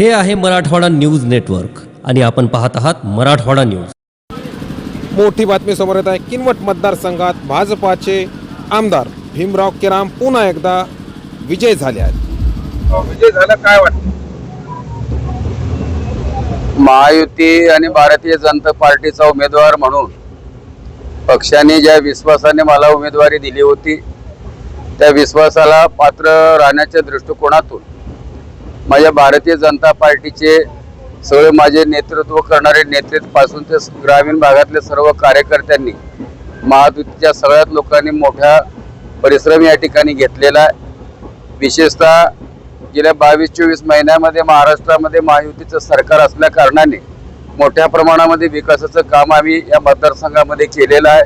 हे आहे Marathwada news network आणि आपण पाहत आहात मराठवाडा न्यूज. मोठी बातमी समोर येत आहे. किनवट मतदारसंघात भाजपाचे आमदार भीमराव केराम पुन्हा एकदा विजय झाले आहेत. विजय झाला काय वाटतं? महायुती आणि भारतीय जनता पार्टीचा उमेदवार म्हणून पक्षाने ज्या विश्वासाने मला उमेदवारी दिली होती त्या विश्वासाला पात्र राहण्याच्या दृष्टिकोनातून माझ्या भारतीय जनता पार्टीचे सगळे माझे नेतृत्व करणारे नेतृत्वापासून ते ग्रामीण भागातले सर्व कार्यकर्त्यांनी महादुतीच्या सगळ्याच लोकांनी मोठ्या परिश्रम या ठिकाणी घेतलेला आहे. विशेषतः गेल्या बावीस चोवीस महिन्यामध्ये महाराष्ट्रामध्ये महायुतीचं सरकार असल्या कारणाने मोठ्या प्रमाणामध्ये विकासाचं काम आम्ही या मतदारसंघामध्ये केलेलं आहे.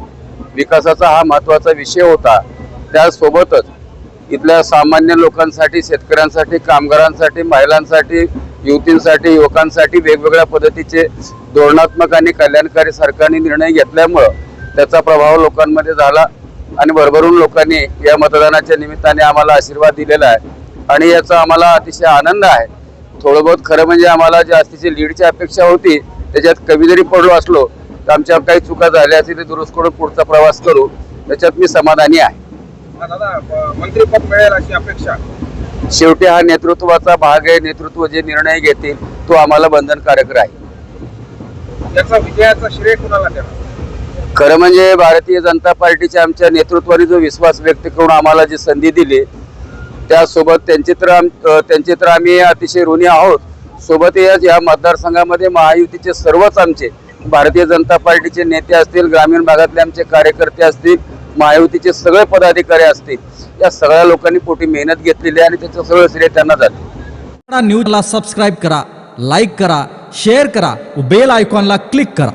विकासाचा हा महत्त्वाचा विषय होता. त्यासोबतच इथल्या सामान्य लोकांसाठी शेतकऱ्यांसाठी कामगारांसाठी महिलांसाठी युवतींसाठी युवकांसाठी वेगवेगळ्या पद्धतीचे धोरणात्मक आणि कल्याणकारी सरकारने निर्णय घेतल्यामुळं त्याचा प्रभाव लोकांमध्ये झाला आणि भरभरून लोकांनी या मतदानाच्या निमित्ताने आम्हाला आशीर्वाद दिलेला आहे. आणि याचा आम्हाला अतिशय आनंद आहे. थोडं बहुत खरं म्हणजे आम्हाला जास्तीची लीडची अपेक्षा होती त्याच्यात कमी जरी पडलो असलो तर आमच्या काही चुका झाल्या असतील ते दुरुस्त करून पुढचा प्रवास करू. त्याच्यात मी समाधानी आहे. मंत्रीपद मिळेल अशी अपेक्षा. शेवटी हा नेतृत्वाचा भाग आहे. नेतृत्व जे निर्णय घेतील तो आम्हाला बंधनकारक राहील. याचा विजयाचा श्रेय कुणाला देणार खरं म्हणजे भारतीय जनता पार्टीच्या आमच्या नेतृत्वाने जो विश्वास व्यक्त करून आम्हाला जी संधी दिली त्यासोबत त्यांचे तर त्यांचे तर आम्ही अतिशय ऋणी आहोत. सोबतच या मतदारसंघामध्ये महायुतीचे सर्वच आमचे भारतीय जनता पार्टीचे नेते असतील ग्रामीण भागातले आमचे कार्यकर्ते असतील महायुतीचे सगळे पदाधिकारी असतील या सगळ्या लोकांनी पोटी मेहनत घेतलेली आहे आणि त्याचं सगळं श्रेय त्यांना जाते न्यूजला सबस्क्राईब करा लाईक करा शेअर करा बेल आयकॉनला क्लिक करा.